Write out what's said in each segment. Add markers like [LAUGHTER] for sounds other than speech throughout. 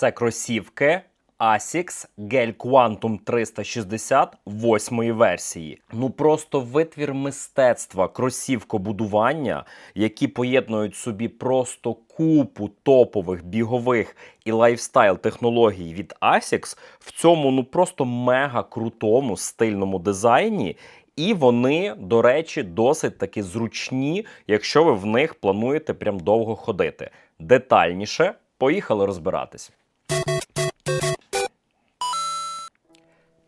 Це кросівки Asics Gel Quantum 360 восьмої версії. Ну просто витвір мистецтва кросівкобудування, які поєднують собі просто купу топових бігових і лайфстайл технологій від Asics в цьому ну просто мега крутому стильному дизайні. І вони, до речі, досить таки зручні, якщо ви в них плануєте прям довго ходити. Детальніше поїхали розбиратись.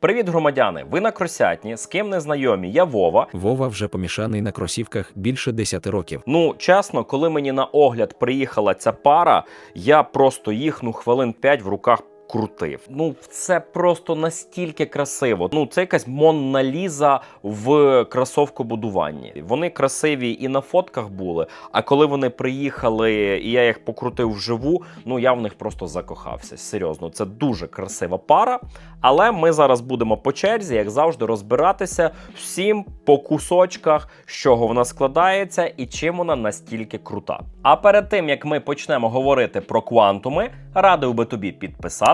Привіт, громадяни! Ви на Кросятні, з ким не знайомі? Я Вова. Вова вже помішаний на кросівках більше 10 років. Ну, чесно, коли мені на огляд приїхала ця пара, я просто їх ну хвилин 5 в руках крутив. Ну, це просто настільки красиво. Ну, це якась Монна Ліза в кросовкобудуванні. Вони красиві і на фотках були. А коли вони приїхали, і я їх покрутив вживу, ну я в них просто закохався. Серйозно, це дуже красива пара. Але ми зараз будемо по черзі, як завжди, розбиратися всім по кусочках, з чого вона складається і чим вона настільки крута. А перед тим як ми почнемо говорити про квантуми, радив би тобі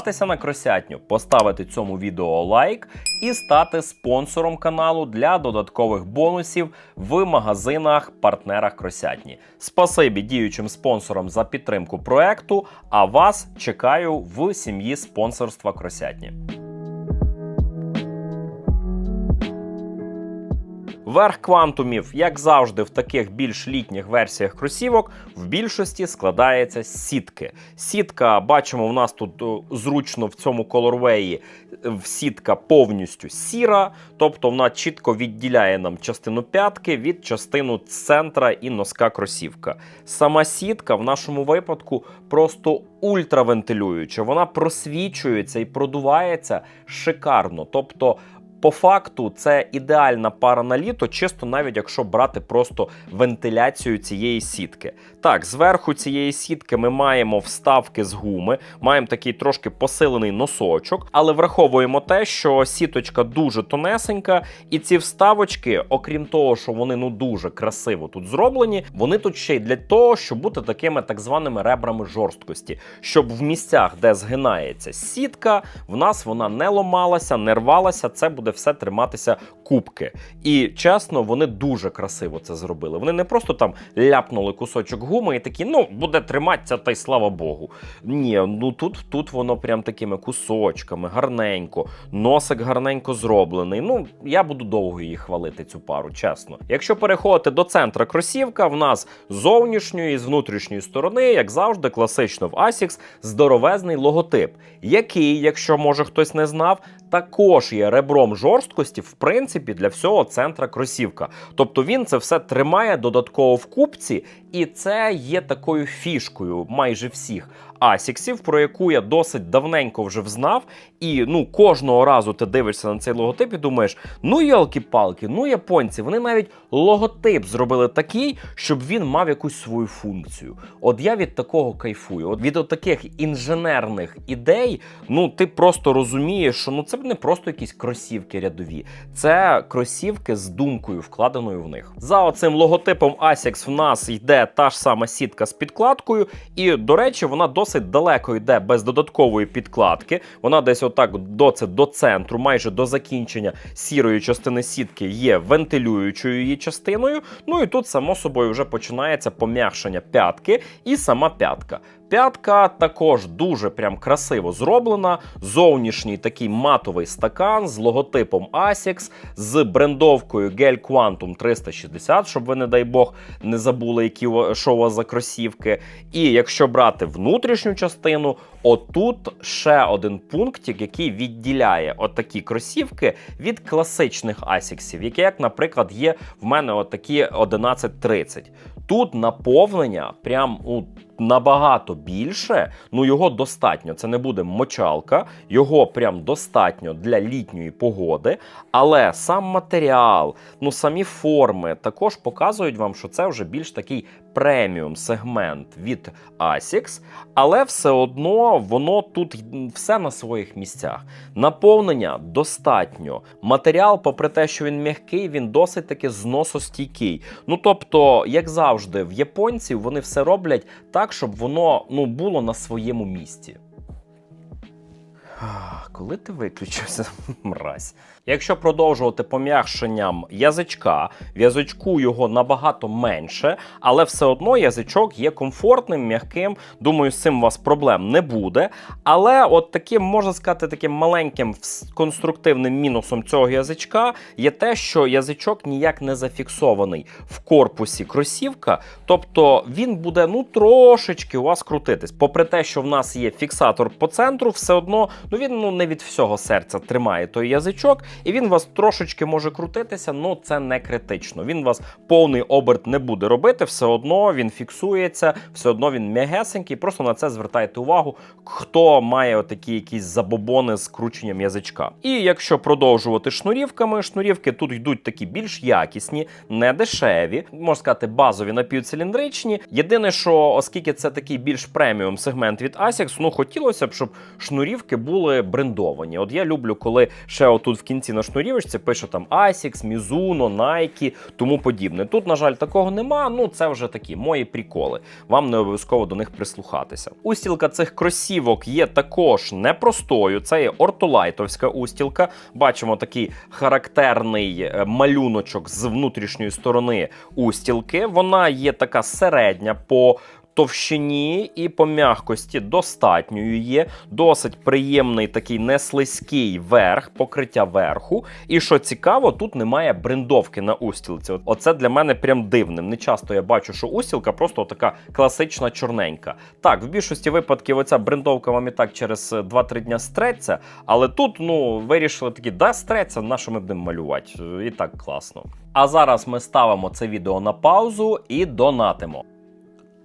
підписатися на кросятню, поставити цьому відео лайк і стати спонсором каналу для додаткових бонусів в магазинах партнерах кросятні. Спасибі діючим спонсорам за підтримку проекту. А вас чекаю в сім'ї спонсорства кросятні. Верх квантумів, як завжди, в таких більш літніх версіях кросівок, в більшості складається з сітки. Сітка, бачимо, в нас тут зручно в цьому колорвеї е, сітка повністю сіра, тобто вона чітко відділяє нам частину п'ятки від частину центра і носка кросівка. Сама сітка в нашому випадку просто ультравентилююча, вона просвічується і продувається шикарно. Тобто по факту це ідеальна пара на літо, чисто навіть якщо брати просто вентиляцію цієї сітки. Так, зверху цієї сітки ми маємо вставки з гуми, маємо такий трошки посилений носочок, але враховуємо те, що сіточка дуже тонесенька, і ці вставочки, окрім того, що вони ну дуже красиво тут зроблені, вони тут ще й для того, щоб бути такими так званими ребрами жорсткості, щоб в місцях, де згинається сітка, в нас вона не ломалася, не рвалася. Це буде все триматися кубки. І чесно, вони дуже красиво це зробили. Вони не просто там ляпнули кусочок гуми і такі, ну буде триматися, та й слава Богу. Ні, ну тут, тут воно прям такими кусочками, гарненько, носик гарненько зроблений. Ну я буду довго її хвалити, цю пару, чесно. Якщо переходити до центра кросівка, в нас зовнішньої і з внутрішньої сторони, як завжди, класично в Asics, здоровезний логотип, який, якщо може хтось не знав, також є ребром жорсткості, в принципі, для всього центра кросівка. Тобто він це все тримає додатково в купці, і це є такою фішкою майже всіх асіксів, про яку я досить давненько вже взнав. І ну кожного разу ти дивишся на цей логотип і думаєш: ну ялки-палки, ну японці, вони навіть логотип зробили такий, щоб він мав якусь свою функцію. От я від такого кайфую. От від таких інженерних ідей, ну ти просто розумієш, що ну це не просто якісь кросівки рядові, це кросівки з думкою, вкладеною в них. За оцим логотипом Asics в нас йде та ж сама сітка з підкладкою, і, до речі, вона досить далеко йде без додаткової підкладки. Вона десь отак до це до центру, майже до закінчення сірої частини сітки є вентилюючою її частиною. Ну і тут, само собою, вже починається пом'якшення п'ятки і сама п'ятка. П'ятка також дуже прям красиво зроблена. Зовнішній такий матовий стакан з логотипом Asics, з брендовкою Gel Quantum 360, щоб ви, не дай Бог, не забули, які що у вас за кросівки. І якщо брати внутрішню частину, отут ще один пунктик, який відділяє отакі кросівки від класичних Asicsів, які, як, наприклад, є в мене отакі 1130. Тут наповнення прям у набагато більше. Ну його достатньо. Це не буде мочалка, його прям достатньо для літньої погоди. Але сам матеріал, ну самі форми також показують вам, що це вже більш такий преміум сегмент від Asics, але все одно воно тут все на своїх місцях. Наповнення достатньо. Матеріал, попри те, що він м'який, він досить таки зносостійкий. Ну тобто, як завжди, в японців вони все роблять так, так, щоб воно ну, було на своєму місці. Коли ти виключився, [LAUGHS] мразь. Якщо продовжувати пом'якшенням язичка, в язичку його набагато менше, але все одно язичок є комфортним, м'яким. Думаю, з цим у вас проблем не буде. Але от таким, можна сказати, таким маленьким конструктивним мінусом цього язичка є те, що язичок ніяк не зафіксований в корпусі кросівка, тобто він буде ну трошечки у вас крутитись. Попри те, що в нас є фіксатор по центру, все одно ну він ну не від всього серця тримає той язичок, і він вас трошечки може крутитися, ну це не критично. Він вас повний оберт не буде робити, все одно він фіксується, все одно він м'ягесенький. Просто на це звертайте увагу, хто має отакі якісь забобони з крученням язичка. І якщо продовжувати шнурівками, шнурівки тут йдуть такі більш якісні, не дешеві, можна сказати, базові напівциліндричні. Єдине, що оскільки це такий більш преміум сегмент від ASICS, ну хотілося б, щоб шнурівки були брендовані. От я люблю, коли ще отут в кінці на шнурівочці пише там ASICS, Mizuno, Nike, тому подібне. Тут, на жаль, такого нема. Ну це вже такі мої приколи. Вам не обов'язково до них прислухатися. Устілка цих кросівок є також непростою. Це є ортолайтовська устілка. Бачимо такий характерний е, малюночок з внутрішньої сторони устілки. Вона є така середня по. Товщині і по м'якості достатньою є. Досить приємний такий неслизький верх, покриття верху. І що цікаво, тут немає брендовки на устілці. Оце для мене прям дивним. Не часто я бачу, що устілка просто така класична чорненька. Так, в більшості випадків оця брендовка вам і так через е, 2-3 дня стреться, але тут ну вирішили такі, да, стреться, на що ми будемо малювати? Е, І так класно. А зараз ми ставимо це відео на паузу і донатимо.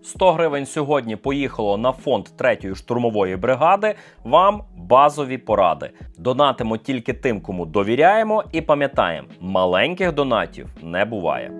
100 гривень сьогодні поїхало на фонд 3-ї штурмової бригади. Вам базові поради. Донатимо тільки тим, кому довіряємо, і пам'ятаємо, маленьких донатів не буває.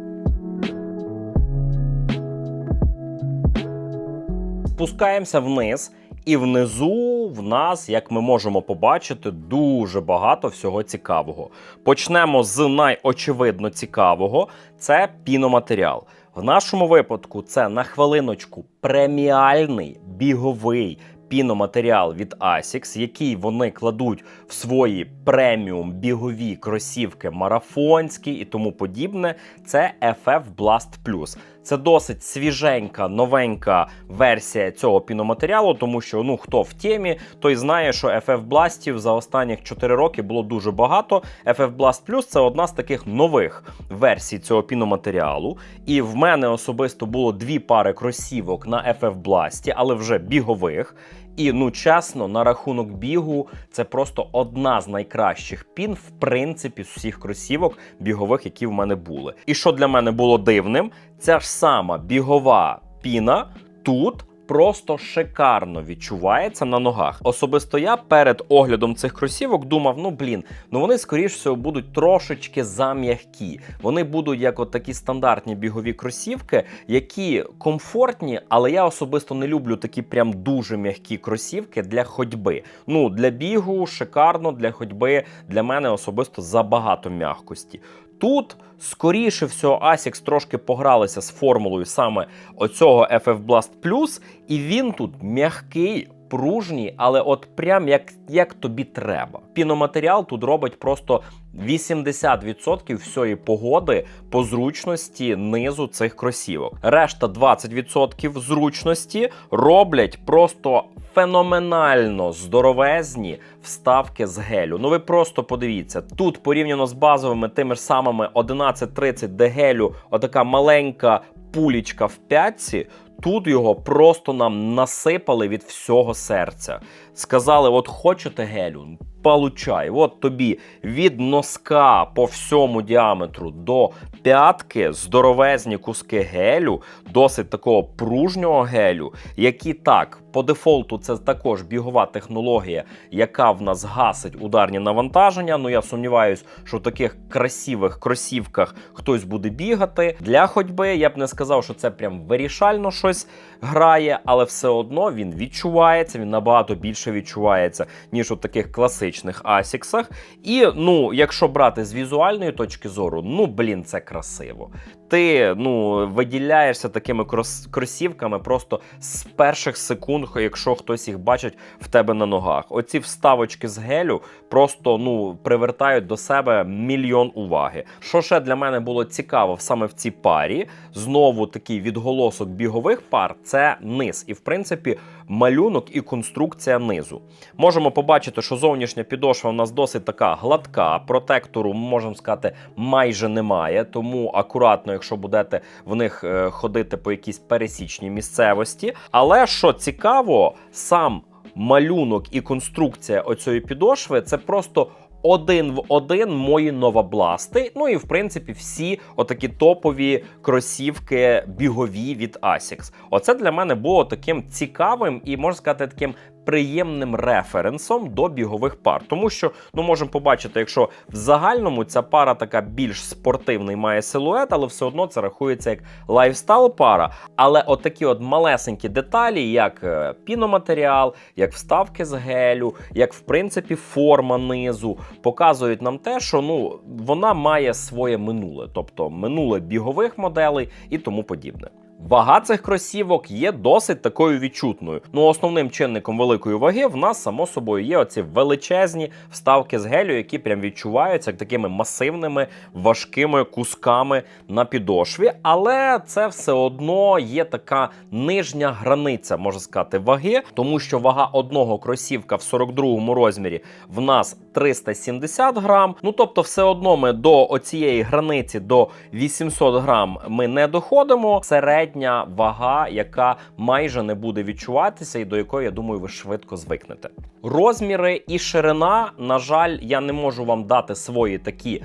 Спускаємося вниз, і внизу в нас, як ми можемо побачити, дуже багато всього цікавого. Почнемо з найочевидно цікавого: це піноматеріал. В нашому випадку це на хвилиночку преміальний біговий піноматеріал від ASICS, який вони кладуть в свої преміум бігові кросівки марафонські і тому подібне. Це FF Blast Plus. Це досить свіженька, новенька версія цього піноматеріалу, тому що ну хто в темі, той знає, що FF Blastів за останніх 4 роки було дуже багато. FF Blast Plus це одна з таких нових версій цього піноматеріалу. І в мене особисто було дві пари кросівок на FF Blast, але вже бігових. І ну чесно, на рахунок бігу, це просто одна з найкращих пін, в принципі, з всіх кросівок бігових, які в мене були. І що для мене було дивним, ця ж сама бігова піна тут. Просто шикарно відчувається на ногах. Особисто я перед оглядом цих кросівок думав: ну блін, ну вони скоріш всього будуть трошечки зам'які. Вони будуть як от такі стандартні бігові кросівки, які комфортні, але я особисто не люблю такі прям дуже м'які кросівки для ходьби. Ну для бігу шикарно, для ходьби для мене особисто забагато м'якості. Тут, скоріше всього, ASICS трошки погралися з формулою саме оцього FF Blast Plus, і він тут м'який, пружній, але от прям як, як тобі треба. Піноматеріал тут робить просто 80% всієї погоди по зручності низу цих кросівок. Решта 20% зручності роблять просто феноменально здоровезні вставки з гелю. Ну ви просто подивіться, тут порівняно з базовими тими ж самими 1130 де гелю, отака маленька пулічка в п'ятці. Тут його просто нам насипали від всього серця. Сказали: от хочете гелю? Получай, от тобі від носка по всьому діаметру до п'ятки здоровезні куски гелю, досить такого пружнього гелю, які так, по дефолту, це також бігова технологія, яка в нас гасить ударні навантаження. Ну я сумніваюсь, що в таких красивих кросівках хтось буде бігати. Для ходьби я б не сказав, що це прям вирішально щось грає, але все одно він відчувається, він набагато більше відчувається, ніж у таких класичних асіксах. І ну, якщо брати з візуальної точки зору, ну блін, це красиво. Ти ну виділяєшся такими крос- кросівками просто з перших секунд, якщо хтось їх бачить в тебе на ногах. Оці вставочки з гелю просто ну привертають до себе мільйон уваги. Що ще для мене було цікаво саме в цій парі, знову такий відголосок бігових пар це низ, і в принципі малюнок і конструкція низу. Можемо побачити, що зовнішня підошва у нас досить така гладка. Протектору можемо сказати майже немає, тому акуратно, якщо будете в них е, ходити по якійсь пересічній місцевості. Але що цікаво, сам малюнок і конструкція оцієї підошви це просто. Один в один мої новобласти. Ну і в принципі всі отакі топові кросівки бігові від Asics. Оце для мене було таким цікавим і можна сказати таким приємним референсом до бігових пар. Тому що ну можемо побачити, якщо в загальному ця пара така більш спортивний має силует, але все одно це рахується як лайфстайл пара. Але отакі от малесенькі деталі, як е, піноматеріал, як вставки з гелю, як в принципі форма низу, показують нам те, що ну вона має своє минуле, тобто минуле бігових моделей і тому подібне. Вага цих кросівок є досить такою відчутною. Ну, основним чинником великої ваги в нас, само собою, є оці величезні вставки з гелю, які прям відчуваються як такими масивними важкими кусками на підошві. Але це все одно є така нижня границя, можна сказати, ваги, тому що вага одного кросівка в 42-му розмірі в нас 370 грам. Ну тобто, все одно ми до оцієї границі до 800 грам ми не доходимо. Середня вага, яка майже не буде відчуватися, і до якої я думаю, ви швидко звикнете. Розміри і ширина, на жаль, я не можу вам дати свої такі.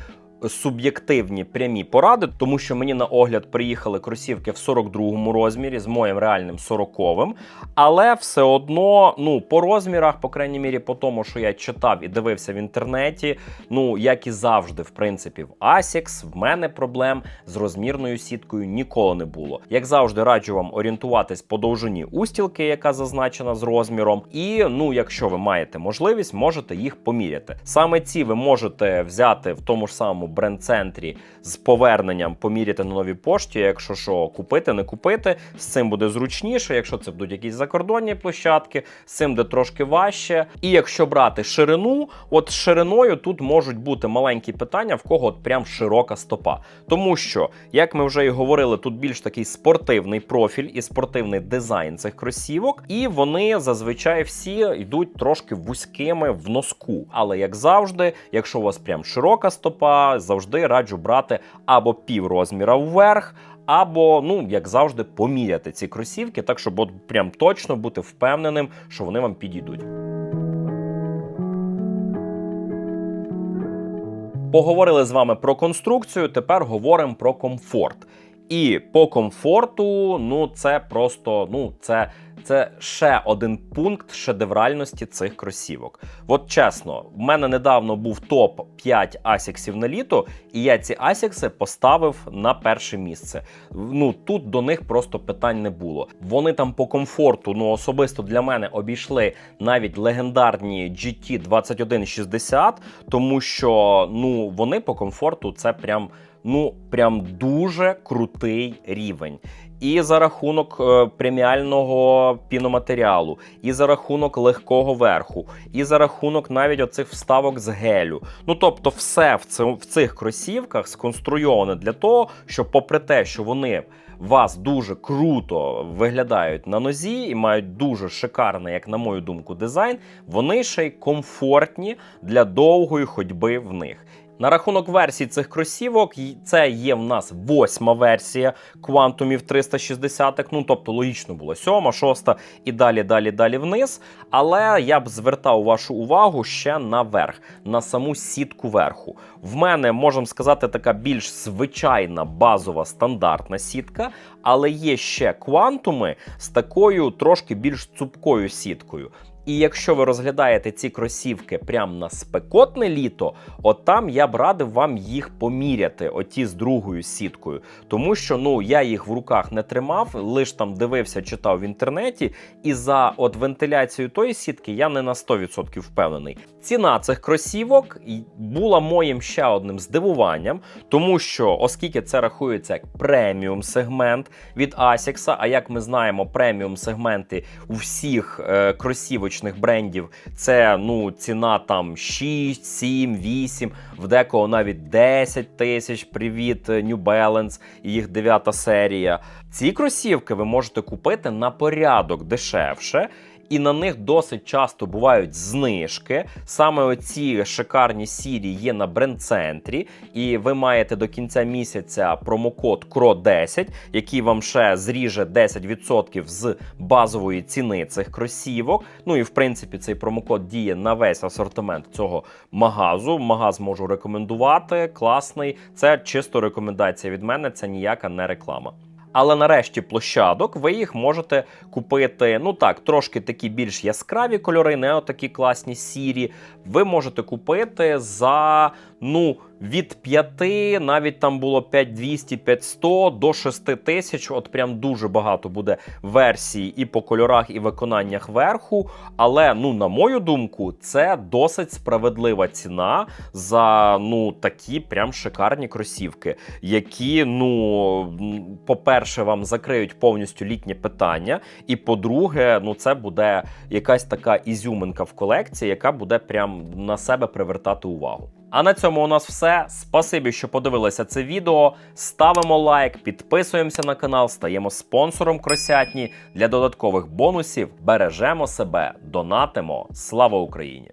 Суб'єктивні прямі поради, тому що мені на огляд приїхали кросівки в 42-му розмірі з моїм реальним 40-м. Але все одно, ну, по розмірах, по крайній мірі, по тому, що я читав і дивився в інтернеті, ну, як і завжди, в принципі, в Asics, в мене проблем з розмірною сіткою ніколи не було. Як завжди, раджу вам орієнтуватись по довжині устілки, яка зазначена з розміром. І ну, якщо ви маєте можливість, можете їх поміряти. Саме ці ви можете взяти в тому ж самому бренд-центрі з поверненням, поміряти на новій пошті. Якщо що, купити, не купити, з цим буде зручніше. Якщо це будуть якісь закордонні площадки, з цим буде трошки важче. І якщо брати ширину, от з шириною тут можуть бути маленькі питання, в кого от прям широка стопа. Тому що, як ми вже і говорили, тут більш такий спортивний профіль і спортивний дизайн цих кросівок, і вони зазвичай всі йдуть трошки вузькими в носку. Але як завжди, якщо у вас прям широка стопа, завжди раджу брати або пів розміра вверх. Або, ну, як завжди, поміряти ці кросівки, так щоб от прям точно бути впевненим, що вони вам підійдуть. Поговорили з вами про конструкцію, тепер говоримо про комфорт. І по комфорту, ну це просто ну це, це ще один пункт шедевральності цих кросівок. От чесно, в мене недавно був топ 5 асіксів на літо, і я ці асікси поставив на перше місце. Ну тут до них просто питань не було. Вони там по комфорту, ну особисто для мене обійшли навіть легендарні GT 2160, тому що ну вони по комфорту це прям ну прям дуже крутий рівень. І за рахунок е, преміального піноматеріалу, і за рахунок легкого верху, і за рахунок навіть оцих вставок з гелю. Ну тобто, все в, цим, в цих кросівках сконструйоване для того, щоб, попри те, що вони вас дуже круто виглядають на нозі і мають дуже шикарний, як на мою думку, дизайн, вони ще й комфортні для довгої ходьби в них. На рахунок версій цих кросівок, це є в нас восьма версія квантумів 360, ну тобто логічно було сьома, шоста і далі, далі, далі вниз. Але я б звертав вашу увагу ще наверх, на саму сітку верху. В мене можемо сказати така більш звичайна базова стандартна сітка, але є ще квантуми з такою трошки більш цупкою сіткою. І якщо ви розглядаєте ці кросівки прямо на спекотне літо, от там я б радив вам їх поміряти, оті з другою сіткою. Тому що ну я їх в руках не тримав, лиш там дивився, читав в інтернеті, і за от вентиляцію тої сітки я не на 100% впевнений. Ціна цих кросівок була моїм ще одним здивуванням, тому що, оскільки це рахується як преміум сегмент від Asics, а як ми знаємо, преміум сегменти у всіх е, кросівочних брендів це ну ціна там 6, 7, 8, в декого навіть 10 тисяч. Привіт, New Balance і їх 9 серія. Ці кросівки ви можете купити на порядок дешевше. І на них досить часто бувають знижки. Саме оці шикарні сірі є на бренд-центрі, і ви маєте до кінця місяця промокод CRO10, який вам ще зріже 10% з базової ціни цих кросівок. Ну і в принципі цей промокод діє на весь асортимент цього магазу. Магаз можу рекомендувати. Класний. Це чисто рекомендація від мене, це ніяка не реклама. Але нарешті площадок ви їх можете купити. Ну так, трошки такі більш яскраві кольори, не отакі класні сірі. Ви можете купити за ну від 5, навіть там було 5200, 5100 до 6000. От прям дуже багато буде версій і по кольорах, і виконаннях верху. Але ну, на мою думку, це досить справедлива ціна за ну такі прям шикарні кросівки, які, ну, по-перше, вам закриють повністю літнє питання. І по-друге, ну це буде якась така ізюминка в колекції, яка буде прям на себе привертати увагу. А на цьому у нас все. Спасибі, що подивилися це відео. Ставимо лайк, підписуємося на канал, стаємо спонсором Кросятні. Для додаткових бонусів бережемо себе, донатимо. Слава Україні!